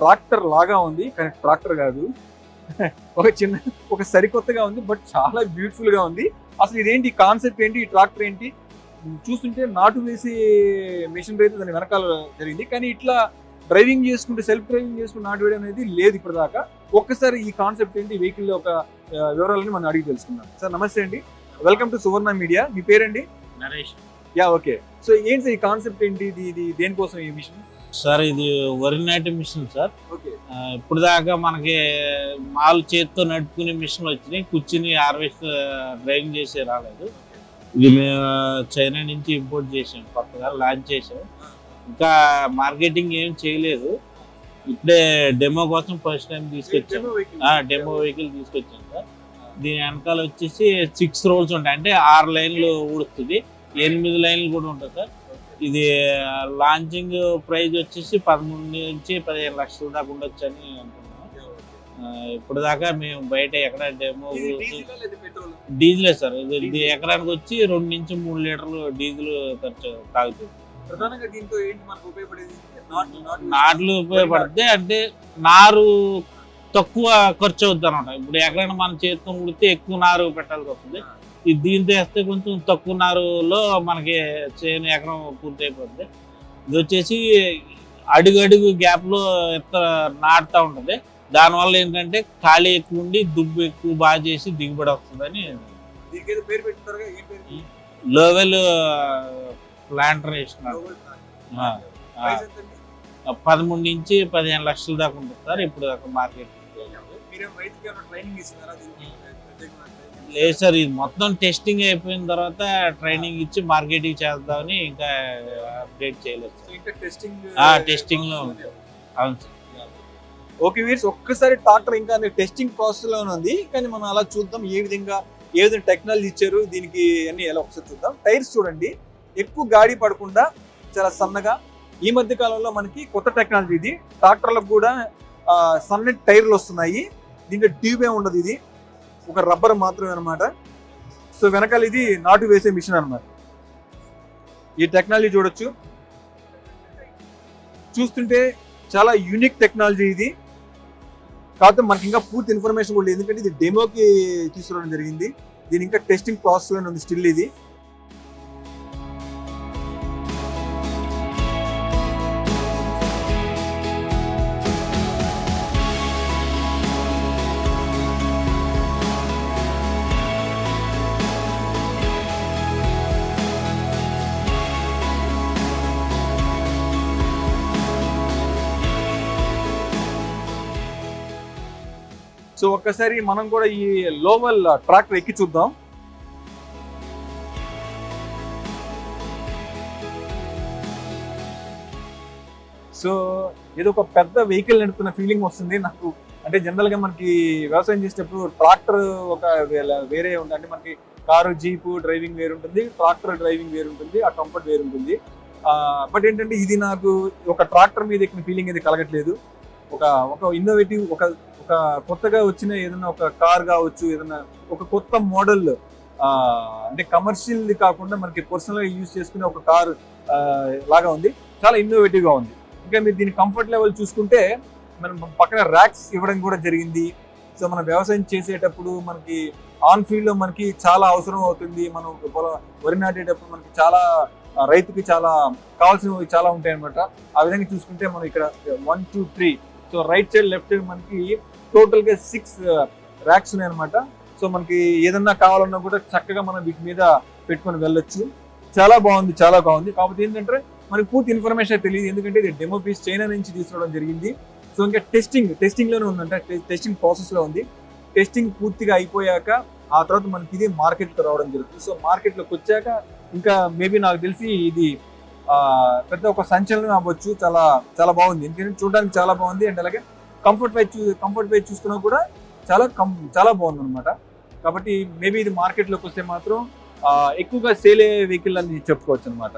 Tractor లాగా ఉంది కానీ ట్రాక్టర్ కాదు. ఒక చిన్న ఒక సరికొత్తగా ఉంది బట్ చాలా బ్యూటిఫుల్గా ఉంది. అసలు ఇదేంటి కాన్సెప్ట్ ఏంటి ఈ ట్రాక్టర్ ఏంటి? చూస్తుంటే నాటు వేసే మిషనరీ అయితే దాని వెనకాల జరిగింది. కానీ ఇట్లా డ్రైవింగ్ చేసుకుంటే సెల్ఫ్ డ్రైవింగ్ చేసుకుంటే నాటు వేయడం అనేది లేదు ఇప్పటిదాకా. ఒక్కసారి ఈ కాన్సెప్ట్ ఏంటి వెహికల్ ఆ, వివరాలని మనం అడిగి తెలుసుకుందాం. సార్ నమస్తే అండి. Welcome to Suvarna media. మీ పేరండి? నరేష్. Yeah okay. సో ఏంటి సార్ ఈ కాన్సెప్ట్ ఏంటి? ఇది ఇది దేనికోసం ఈ మిషన్? సార్ ఇది వరి నాటి మిషన్ సార్. ఇప్పుడు దాకా మనకి మాలు చేత్తో నడుపుకునే మిషన్ వచ్చినాయి. కూర్చుని హార్వెస్ట్ డ్రైవింగ్ చేసే రాలేదు. ఇది మేము చైనా నుంచి ఇంపోర్ట్ చేసాం. కొత్తగా లాంచ్ చేసాం. ఇంకా మార్కెటింగ్ ఏం చేయలేదు. ఇప్పుడే డెమో కోసం ఫస్ట్ టైం తీసుకొచ్చాం. డెమో వెహికల్ తీసుకొచ్చాం సార్. దీని వెనకాల వచ్చేసి సిక్స్ రోల్స్ ఉంటాయి. అంటే ఆరు లైన్లు ఊడుస్తుంది. ఎనిమిది లైన్లు కూడా ఉంటుంది సార్. ఇది లాంచింగ్ ప్రైస్ వచ్చేసి పదమూడు నుంచి పదిహేను లక్షల దాకా ఉండొచ్చు అని అనుకున్నాం ఇప్పుడు దాకా మేము బయట ఎక్కడ డెమో డీజిలే సార్. ఇది ఎకరానికి వచ్చి రెండు నుంచి మూడు లీటర్లు డీజిల్ ఖర్చు తాగుతుంది. నాట్లు ఉపయోగపడితే అంటే నారు తక్కువ ఖర్చు అవుతుంది అనమాట ఇప్పుడు ఎక్కడైనా మనం చేతితో ఉడితే ఎక్కువ నారు పెట్టాల్సి వస్తుంది. దీంతో వేస్తే కొంచెం తక్కువ నారులో మనకి చేను ఎకరం పూర్తి అయిపోతుంది ఇది వచ్చేసి అడుగు అడుగు గ్యాప్లో ఎంత నాటుతా ఉంటది. దానివల్ల ఏంటంటే ఖాళీ ఎక్కువ ఉండి దుబ్బు ఎక్కువ బాగా చేసి దిగుబడి వస్తుందని లోవెల్ ప్లాంటర్ వేసినారు? పదమూడు నుంచి పదిహేను లక్షల దాకా ఉంటుంది సార్ ఇప్పుడు దాకా మార్కెట్. లేదు సార్ ఇది మొత్తం టెస్టింగ్ అయిపోయిన తర్వాత ట్రైనింగ్ ఇచ్చి మార్కెటింగ్ చేద్దామని ఇంకా అప్డేట్ చేయలేదు టెస్టింగ్లో. అవును సార్. ఓకే వీర్స్ ఒక్కసారి ట్రాక్టర్ ఇంకా టెస్టింగ్ ప్రాసెస్లోనే ఉంది. కానీ మనం అలా చూద్దాం ఏ విధంగా ఏ విధంగా టెక్నాలజీ ఇచ్చారు దీనికి అన్ని ఎలా ఒకసారి చూద్దాం. టైర్స్ చూడండి ఎక్కువ గాడి పడకుండా చాలా సన్నగా. ఈ మధ్య కాలంలో మనకి కొత్త టెక్నాలజీ ఇది. ట్రాక్టర్లకు కూడా సన్నటి టైర్లు వస్తున్నాయి. దీంట్లో ట్యూబ్ ఏ ఉండదు ఇది. ఒక రబ్బర్ మాత్రమే అనమాట సో వెనకాల ఇది నాటు వేసే మిషన్ అనమాట ఈ టెక్నాలజీ చూడొచ్చు. చూస్తుంటే చాలా యూనిక్ టెక్నాలజీ ఇది. కాకపోతే మనకి ఇంకా పూర్తి ఇన్ఫర్మేషన్ కూడా లేదు. ఎందుకంటే ఇది డెమోకి తీసుకురావడం జరిగింది. దీని ఇంకా టెస్టింగ్ ప్రాసెస్లోనే ఉంది స్టిల్ ఇది. సో ఒక్కసారి మనం కూడా ఈ లోవల్ ట్రాక్టర్ ఎక్కి చూద్దాం. సో ఏదో ఒక పెద్ద వెహికల్ నడుపుతున్న ఫీలింగ్ వస్తుంది. నాకు అంటే జనరల్గా మనకి వ్యవసాయం చేసేటప్పుడు ట్రాక్టర్ ఒక వేరే ఉంది అంటే మనకి కారు జీపు డ్రైవింగ్ వేరు ఉంటుంది. ట్రాక్టర్ డ్రైవింగ్ వేరు ఉంటుంది. ఆ కంఫర్ట్ వేరు ఉంటుంది. బట్ ఏంటంటే ఇది నాకు ఒక ట్రాక్టర్ మీద ఎక్కిన ఫీలింగ్ అయితే కలగట్లేదు. ఒక ఒక ఇన్నోవేటివ్ ఒక ఒక కొత్తగా వచ్చిన ఏదైనా ఒక కార్ కావచ్చు ఏదైనా ఒక కొత్త మోడల్ అంటే కమర్షియల్ కాకుండా మనకి పర్సనల్గా యూజ్ చేసుకునే ఒక కార్ లాగా ఉంది. చాలా ఇన్నోవేటివ్గా ఉంది. ఇంకా మీరు దీని కంఫర్ట్ లెవెల్ చూసుకుంటే మనం పక్కన ర్యాక్స్ ఇవ్వడం కూడా జరిగింది. సో మనం వ్యవసాయం చేసేటప్పుడు మనకి ఆన్ ఫీల్డ్లో మనకి చాలా అవసరం అవుతుంది. మనం పొలం వరి నాటేటప్పుడు మనకి చాలా రైతుకి చాలా కావాల్సినవి చాలా ఉంటాయి అనమాట ఆ విధంగా చూసుకుంటే మనం ఇక్కడ one two three so right side left side మనకి టోటల్గా సిక్స్ ర్యాక్స్ ఉన్నాయి అనమాట సో మనకి ఏదన్నా కావాలన్నా కూడా చక్కగా మనం వీటి మీద పెట్టుకొని వెళ్ళొచ్చు. చాలా బాగుంది చాలా బాగుంది. కాకపోతే ఏంటంటే మనకి పూర్తి ఇన్ఫర్మేషన్ తెలియదు. ఎందుకంటే ఇది డెమో పీస్ చైనా నుంచి తీసుకోవడం జరిగింది. సో ఇంకా టెస్టింగ్ టెస్టింగ్లోనే ఉందంట. టెస్టింగ్ ప్రాసెస్లో ఉంది. టెస్టింగ్ పూర్తిగా అయిపోయాక ఆ తర్వాత మనకి ఇది మార్కెట్లో రావడం జరుగుతుంది. సో మార్కెట్లోకి వచ్చాక ఇంకా మేబీ నాకు తెలిసి ఇది పెద్ద ఒక సంచలనం అవ్వచ్చు. చాలా చాలా బాగుంది. ఎందుకంటే చూడడానికి చాలా బాగుంది. అండ్ అలాగే కంఫర్ట్ వైజ్ చూ కంఫర్ట్ వైజ్ చూసుకున్నా కూడా చాలా కం చాలా బాగుంది అనమాట కాబట్టి మేబీ ఇది మార్కెట్లోకి వస్తే మాత్రం ఎక్కువగా సేల్ అయ్యే వెహికల్ అని చెప్పుకోవచ్చు అనమాట